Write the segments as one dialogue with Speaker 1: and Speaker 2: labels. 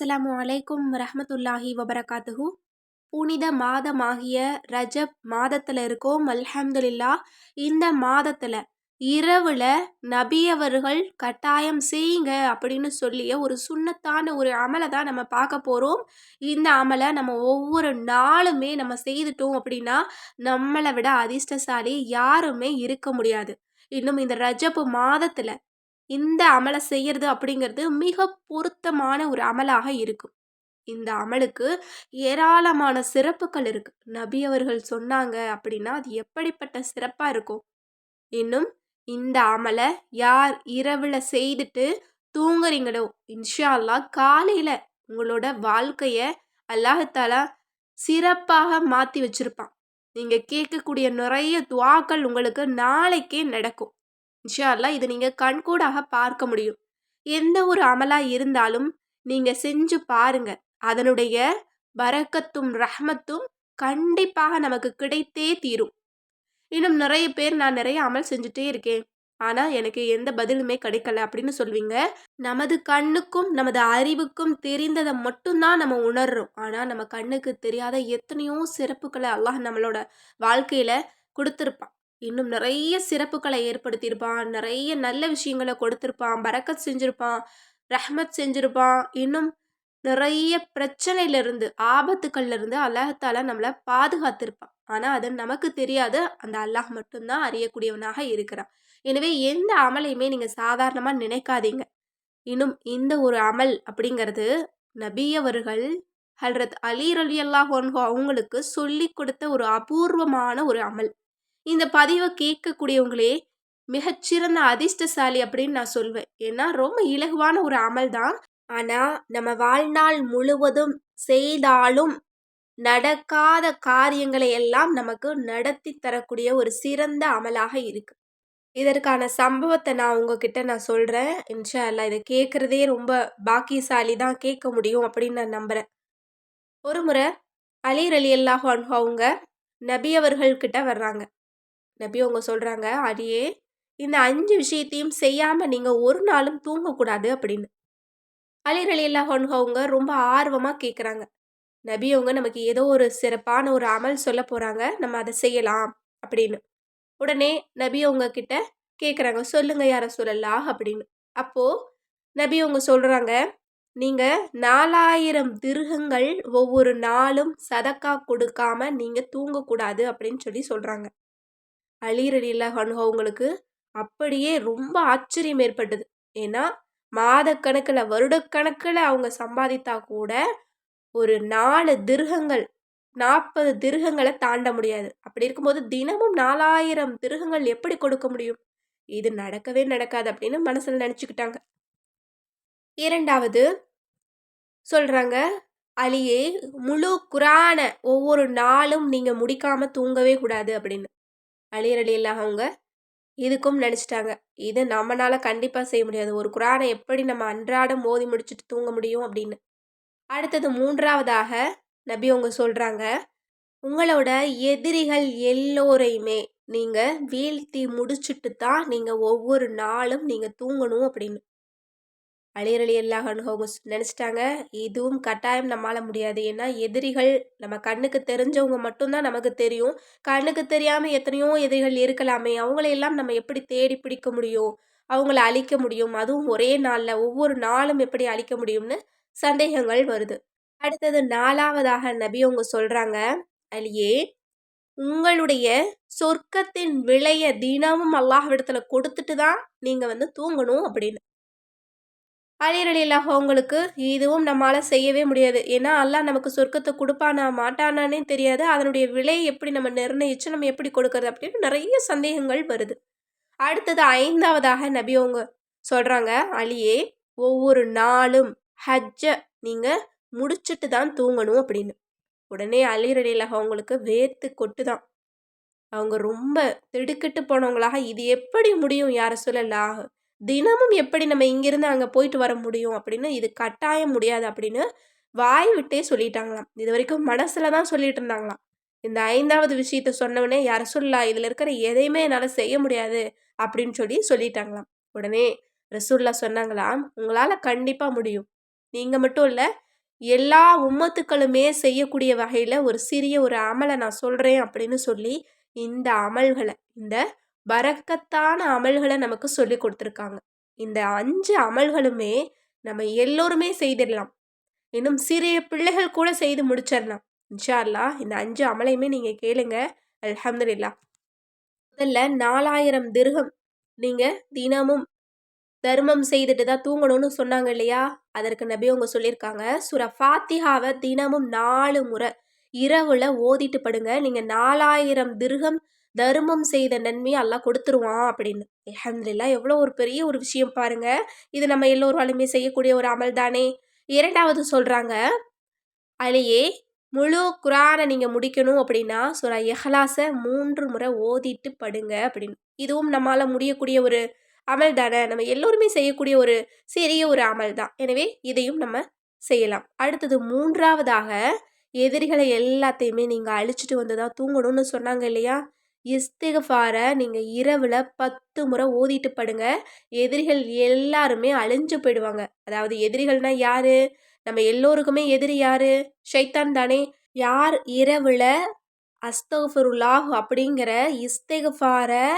Speaker 1: அஸ்ஸலாமு அலைக்கும் ரஹமத்துல்லாஹி வபரகாத்துஹு. புனித மாதமாகிய ரஜப் மாதத்தில் இருக்கோம் அல்ஹம்துலில்லா இந்த மாதத்தில் இரவில் நபியவர்கள் கட்டாயம் செய்யுங்க அப்படின்னு சொல்லிய ஒரு சுண்ணத்தான ஒரு அமலை தான் நம்ம பார்க்க போகிறோம் இந்த அமலை நம்ம ஒவ்வொரு நாளுமே நம்ம செய்துட்டோம் அப்படின்னா நம்மளை விட அதிர்ஷ்டசாலி யாருமே இருக்க முடியாது. இன்னும் இந்த ரஜப்பு மாதத்தில் இந்த அமலை செய்யறது அப்படிங்கிறது மிக பொருத்தமான ஒரு அமலாக இருக்கும். இந்த அமலுக்கு ஏராளமான சிறப்புகள் இருக்கு. நபி அவர்கள் சொன்னாங்க அப்படின்னா அது எப்படிப்பட்ட சிறப்பா இருக்கும்? இன்னும் இந்த அமலை யார் இரவுல செய்துட்டு தூங்குறீங்களோ இன்ஷா அல்லாஹ் காலையில உங்களோட வாழ்க்கைய அல்லாஹாலா சிறப்பாக மாத்தி வச்சிருப்பான். நீங்க கேட்கக்கூடிய நிறைய துவாக்கள் உங்களுக்கு நாளைக்கே நடக்கும். இன்ஷால்லா இது இதை நீங்கள் கண்கூடாக பார்க்க முடியும். எந்த ஒரு அமலாக இருந்தாலும் நீங்கள் செஞ்சு பாருங்க. அதனுடைய பரக்கத்தும் ரஹ்மத்தும் கண்டிப்பாக நமக்கு கிடைத்தே தீரும். இன்னும் நிறைய பேர் நான் நிறைய அமல் செஞ்சுட்டே இருக்கேன். ஆனால் எனக்கு எந்த பதிலுமே கிடைக்கல அப்படின்னு சொல்வீங்க. நமது கண்ணுக்கும் நமது அறிவுக்கும் தெரிந்ததை மட்டும்தான் நம்ம உணர்றோம். ஆனால் நம்ம கண்ணுக்கு தெரியாத எத்தனையோ சிறப்புகளை அல்லாஹ் நம்மளோட வாழ்க்கையில் கொடுத்துருப்பான். இன்னும் நிறைய சிறப்புகளை ஏற்படுத்தியிருப்பான். நிறைய நல்ல விஷயங்களை கொடுத்துருப்பான். பரக்கத் செஞ்சுருப்பான். ரஹ்மத் செஞ்சுருப்பான். இன்னும் நிறைய பிரச்சனையிலிருந்து ஆபத்துக்கள்லேருந்து அல்லாஹால நம்மளை பாதுகாத்திருப்பான். ஆனால் அது நமக்கு தெரியாது. அந்த அல்லாஹ் மட்டும்தான் அறியக்கூடியவனாக இருக்கிறான். எனவே எந்த அமலையுமே நீங்கள் சாதாரணமாக நினைக்காதீங்க. இன்னும் இந்த ஒரு அமல் அப்படிங்கிறது நபியவர்கள் ஹல்ரத் அலி அலி அல்லாஹ் அவங்களுக்கு சொல்லி கொடுத்த ஒரு அபூர்வமான ஒரு அமல். இந்த பதிவை கேட்கக்கூடியவங்களே மிகச்சிறந்த அதிர்ஷ்டசாலி அப்படின்னு நான் சொல்வேன். ஏன்னா ரொம்ப இலகுவான ஒரு அமல் தான் ஆனால் நம்ம வாழ்நாள் முழுவதும் செய்தாலும் நடக்காத காரியங்களை எல்லாம் நமக்கு நடத்தி தரக்கூடிய ஒரு சிறந்த அமலாக இருக்கு. இதற்கான சம்பவத்தை நான் உங்ககிட்ட நான் சொல்கிறேன் இன்ஷா அல்லா இதை கேட்குறதே ரொம்ப பாக்கியசாலி தான் கேட்க முடியும் அப்படின்னு நான் நம்புகிறேன் ஒரு முறை அலி அலி அல்லாஹ் அவங்க நபி அவர்கள்கிட்ட வர்றாங்க. நபி அவங்க சொல்கிறாங்க அடியே இந்த அஞ்சு விஷயத்தையும் செய்யாமல் நீங்கள் ஒரு நாளும் தூங்கக்கூடாது அப்படின்னு. அலிர் அலி அவங்க ரொம்ப ஆர்வமாக கேட்குறாங்க நபி அவங்க நமக்கு ஏதோ ஒரு சிறப்பான ஒரு அமல் சொல்ல போகிறாங்க நம்ம அதை செய்யலாம் அப்படின்னு. உடனே நபி அவங்க கிட்ட கேட்குறாங்க சொல்லுங்க யார சொல்லலா அப்படின்னு. அப்போது நபி அவங்க சொல்கிறாங்க நீங்கள் நாலாயிரம் திருகங்கள் ஒவ்வொரு நாளும் சதக்கா கொடுக்காம நீங்கள் தூங்கக்கூடாது அப்படின்னு சொல்லி சொல்கிறாங்க அலிரலில்லா அவங்களுக்கு அப்படியே ரொம்ப ஆச்சரியம் ஏற்பட்டது. ஏன்னா மாதக்கணக்கில் வருடக்கணக்கில் அவங்க சம்பாதித்தா கூட ஒரு நாலு திருகங்கள் நாற்பது திருகங்களை தாண்ட முடியாது. அப்படி இருக்கும்போது தினமும் நாலாயிரம் திருகங்கள் எப்படி கொடுக்க முடியும்? இது நடக்கவே நடக்காது அப்படின்னு மனசில் நினச்சிக்கிட்டாங்க. இரண்டாவது சொல்கிறாங்க அலியே முழு குரான ஒவ்வொரு நாளும் நீங்கள் முடிக்காமல் தூங்கவே கூடாது அப்படின்னு. அலியர் அலி அவங்க? இதுக்கும் நினச்சிட்டாங்க. இது நம்மளால கண்டிப்பாக செய்ய முடியாது. ஒரு குரானை எப்படி நம்ம அன்றாடம் மோதி முடிச்சுட்டு தூங்க முடியும் அப்படின்னு. அடுத்தது மூன்றாவதாக நபி அவங்க சொல்கிறாங்க உங்களோட எதிரிகள் எல்லோரையுமே நீங்கள் வீழ்த்தி முடிச்சுட்டு தான் நீங்கள் ஒவ்வொரு நாளும் நீங்கள் தூங்கணும் அப்படின்னு. அழியரளி எல்லாம் அவங்க நினச்சிட்டாங்க. இதுவும் கட்டாயம் நம்மளால் முடியாது. ஏன்னா எதிரிகள் நம்ம கண்ணுக்கு தெரிஞ்சவங்க மட்டும்தான் நமக்கு தெரியும். கண்ணுக்கு தெரியாமல் எத்தனையோ எதிரிகள் இருக்கலாமே. அவங்களையெல்லாம் நம்ம எப்படி தேடி பிடிக்க முடியும்? அவங்கள அழிக்க முடியும். அதுவும் ஒரே நாளில் ஒவ்வொரு நாளும் எப்படி அழிக்க முடியும்னு சந்தேகங்கள் வருது. அடுத்தது நாலாவதாக நபி அவங்க சொல்கிறாங்க அலியே உங்களுடைய சொர்க்கத்தின் விலையை தினமும் அல்லாஹ்விடத்தில் கொடுத்துட்டு தான் நீங்கள் வந்து தூங்கணும் அப்படின்னு. அலிரலில்லாஹ் அவங்களுக்கு இதுவும் நம்மளால் செய்யவே முடியாது. ஏன்னா அல்லாஹ் நமக்கு சொர்க்கத்தை கொடுப்பானா மாட்டானானே தெரியாது. அதனுடைய விலையை எப்படி நம்ம நிர்ணயிச்சு நம்ம எப்படி கொடுக்கறது அப்படின்னு நிறைய சந்தேகங்கள் வருது. அடுத்தது ஐந்தாவதாக நபி அவங்க சொல்கிறாங்க அலியே ஒவ்வொரு நாளும் ஹஜ்ஜை நீங்கள் முடிச்சுட்டு தான் தூங்கணும் அப்படின்னு. உடனே அலிரலில்லாஹ் அவங்களுக்கு வேர்த்து கொட்டு தான் அவங்க ரொம்ப திடுக்கிட்டு போனவங்களாக இது எப்படி முடியும் யார சொல்லலாக தினமும் எப்படி நம்ம இங்கேருந்து அங்கே போயிட்டு வர முடியும் அப்படின்னு இது கட்டாயம் முடியாது அப்படின்னு வாய் விட்டே சொல்லிட்டாங்களாம். இது வரைக்கும் மனசில் தான் சொல்லிட்டு இருந்தாங்களாம். இந்த ஐந்தாவது விஷயத்த சொன்னவனே யார சொல்லலாம் இதில் இருக்கிற எதையுமே என்னால் செய்ய முடியாது அப்படின்னு சொல்லி சொல்லிட்டாங்களாம். உடனே ரசூல்லா சொன்னாங்களாம் உங்களால் கண்டிப்பாக முடியும். நீங்கள் மட்டும் இல்லை எல்லா உம்மத்துக்களுமே செய்யக்கூடிய வகையில் ஒரு சிறிய ஒரு அமலை நான் சொல்கிறேன் அப்படின்னு சொல்லி இந்த அமல்களை இந்த பறக்கத்தான அமல்களை நமக்கு சொல்லி கொடுத்துருக்காங்க. இந்த அஞ்சு அமல்களுமே நம்ம எல்லோருமே செய்திடலாம். இன்னும் சிறிய பிள்ளைகள் கூட செய்து முடிச்சிடலாம். இன்ஷா அல்லாஹ் இந்த அஞ்சு அமலையுமே நீங்கள் கேளுங்க. அல்ஹம்துல்லா முதல்ல நாலாயிரம் திருகம் நீங்கள் தினமும் தர்மம் செய்துட்டு தான் தூங்கணும்னு சொன்னாங்க இல்லையா? அதற்கு நபி அவங்க சொல்லியிருக்காங்க. சுர ஃபாத்திஹாவை தினமும் நாலு முறை இரவுல ஓதிட்டு படுங்க. நீங்கள் நாலாயிரம் திருகம் தர்மம் செய்த நன்மையை எல்லாம் கொடுத்துருவான் அப்படின்னு. அஹமதுல்லா எவ்வளோ ஒரு பெரிய ஒரு விஷயம் பாருங்க. இது நம்ம எல்லோராலுமே செய்யக்கூடிய ஒரு அமல் தானே. இரண்டாவது சொல்கிறாங்க அலையே முழு குரானை நீங்கள் முடிக்கணும் அப்படின்னா சுரா எஹலாஸை மூன்று முறை ஓதிட்டு படுங்க அப்படின்னு. இதுவும் நம்மளால் முடியக்கூடிய ஒரு அமல் தானே. நம்ம எல்லோருமே செய்யக்கூடிய ஒரு சிறிய ஒரு அமல் தான். எனவே இதையும் நம்ம செய்யலாம். அடுத்தது மூன்றாவதாக எதிரிகளை எல்லாத்தையுமே நீங்கள் அழிச்சிட்டு வந்து தான் தூங்கணும்னு சொன்னாங்க இல்லையா? இஸ்திகஃபாரை நீங்கள் இரவில் பத்து முறை ஓதிட்டு படுங்க. எதிரிகள் எல்லாருமே அழிஞ்சு போயிடுவாங்க. அதாவது எதிரிகள்னா யாரு? நம்ம எல்லோருக்குமே எதிரி யாரு? ஷைத்தான் தானே. யார் இரவில் அஸ்தகுல்லாஹ் அப்படிங்கிற இஸ்திகஃபாரை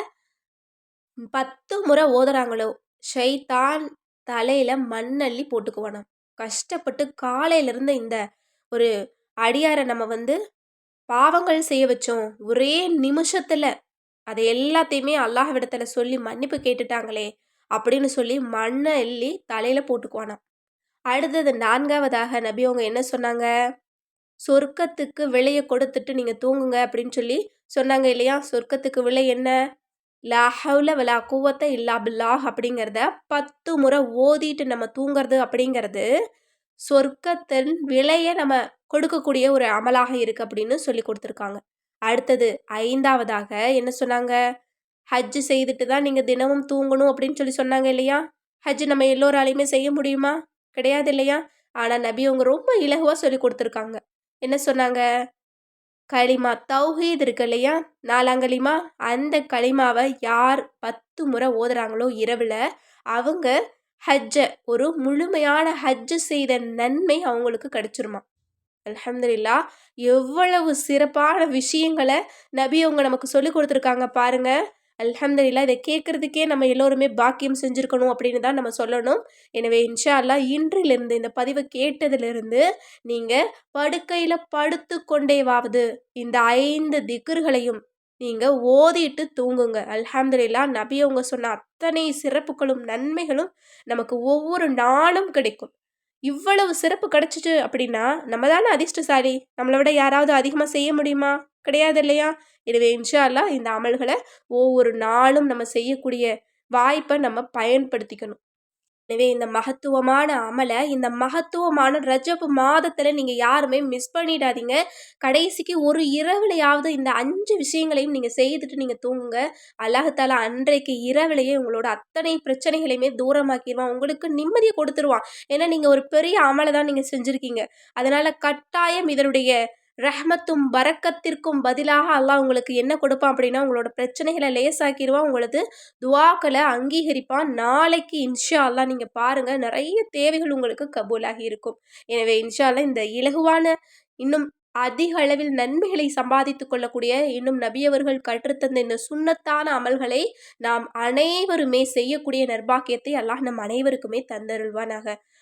Speaker 1: பத்து முறை ஓதுறாங்களோ ஷைத்தான் தலையில் மண்ணள்ளி போட்டுக்குவானாம். கஷ்டப்பட்டு காலையிலேருந்து இந்த ஒரு அடியாரை நம்ம வந்து பாவங்கள் செய்ய வச்சோம். ஒரே நிமிஷத்தில் அதை எல்லாத்தையுமே அல்லாஹ்விடத்துல சொல்லி மன்னிப்பு கேட்டுட்டாங்களே அப்படின்னு சொல்லி மண்ணை எள்ளி தலையில் போட்டுக்குவானாம். அடுத்தது நான்காவதாக நபி அவங்க என்ன சொன்னாங்க? சொர்க்கத்துக்கு விலையை கொடுத்துட்டு நீங்கள் தூங்குங்க அப்படின்னு சொல்லி சொன்னாங்க இல்லையா? சொர்க்கத்துக்கு விலை என்ன? லஹவுல ஹவுல வலா குவத்த இல்லா பில்லாஹ் அப்படிங்கிறத பத்து முறை ஓதிட்டு நம்ம தூங்குறது அப்படிங்கிறது சொர்க்கத்தின் விலையை நம்ம கொடுக்கக்கூடிய ஒரு அமலாக இருக்குது அப்படின்னு சொல்லி கொடுத்துருக்காங்க. அடுத்தது ஐந்தாவதாக என்ன சொன்னாங்க? ஹஜ்ஜு செய்துட்டு தான் நீங்கள் தினமும் தூங்கணும் அப்படின்னு சொல்லி சொன்னாங்க இல்லையா? ஹஜ்ஜு நம்ம எல்லோராலையுமே செய்ய முடியுமா? கிடையாது இல்லையா? ஆனால் நபி அவங்க ரொம்ப இலகுவாக சொல்லி கொடுத்துருக்காங்க. என்ன சொன்னாங்க? களிமா தௌஹீத் இருக்கு இல்லையா? நாலாங்களிமா அந்த களிமாவை யார் பத்து முறை ஓதுறாங்களோ இரவில் அவங்க ஹஜ்ஜை ஒரு முழுமையான ஹஜ்ஜு செய்த நன்மை அவங்களுக்கு கிடைச்சிருமா அலமதுல்லா எவ்வளவு சிறப்பான விஷயங்களை நபி அவங்க நமக்கு சொல்லி கொடுத்துருக்காங்க பாருங்கள் அல்ஹம்துலில்லா இதை கேட்குறதுக்கே நம்ம எல்லோருமே பாக்கியம் செஞ்சுருக்கணும் அப்படின்னு தான் நம்ம சொல்லணும். எனவே இன்ஷா அல்லா இன்றிலிருந்து இந்த பதிவை கேட்டதிலிருந்து நீங்கள் படுக்கையில் படுத்து கொண்டேவாவது இந்த ஐந்து திக்கர்களையும் நீங்கள் ஓதிட்டு தூங்குங்க. அல்ஹம்துலில்லா நபி அவங்க சொன்ன அத்தனை சிறப்புகளும் நன்மைகளும் நமக்கு ஒவ்வொரு நாளும் கிடைக்கும். இவ்வளவு சிறப்பு கிடைச்சிட்டு அப்படின்னா நம்ம தானே அதிர்ஷ்டசாலி? நம்மளை விட யாராவது அதிகமாக செய்ய முடியுமா? கிடையாது இல்லையா எனவே இன்ஷால்லா இந்த அமல்களை ஒவ்வொரு நாளும் நம்ம செய்யக்கூடிய வாய்ப்பை நம்ம பயன்படுத்திக்கணும். எனவே இந்த மகத்துவமான அமலை இந்த மகத்துவமான ரஜப் மாதத்தில் நீங்கள் யாருமே மிஸ் பண்ணிடாதீங்க. கடைசிக்கு ஒரு இரவுலையாவது இந்த அஞ்சு விஷயங்களையும் நீங்கள் செய்துட்டு நீங்கள் தூங்குங்க. அல்லாஹால அன்றைக்கு இரவுலையே உங்களோட அத்தனை பிரச்சனைகளையுமே தூரமாக்கிடுவான் உங்களுக்கு நிம்மதியை கொடுத்துருவான். ஏன்னா நீங்கள் ஒரு பெரிய அமலை தான் நீங்கள் செஞ்சுருக்கீங்க. அதனால் கட்டாயம் இதனுடைய ரஹ்மத்தும் பறக்கத்திற்கும் பதிலாக அல்லாஹ் உங்களுக்கு என்ன கொடுப்பான் அப்படின்னா உங்களோட பிரச்சனைகளை லேசாக்கிடுவான் உங்களது துவாக்களை அங்கீகரிப்பான். நாளைக்கு இன்ஷா அல்லா நீங்கள் பாருங்கள் நிறைய தேவைகள் உங்களுக்கு கபூலாகி இருக்கும். எனவே இன்ஷா அல்லா இந்த இலகுவான இன்னும் அதிக அளவில் நன்மைகளை சம்பாதித்து கொள்ளக்கூடிய இன்னும் நபியவர்கள் கற்றுத்தந்த இந்த சுண்ணத்தான அமல்களை நாம் அனைவருமே செய்யக்கூடிய நர்பாக்கியத்தை அல்லாஹ் நம் அனைவருக்குமே தந்தருள்வானாக.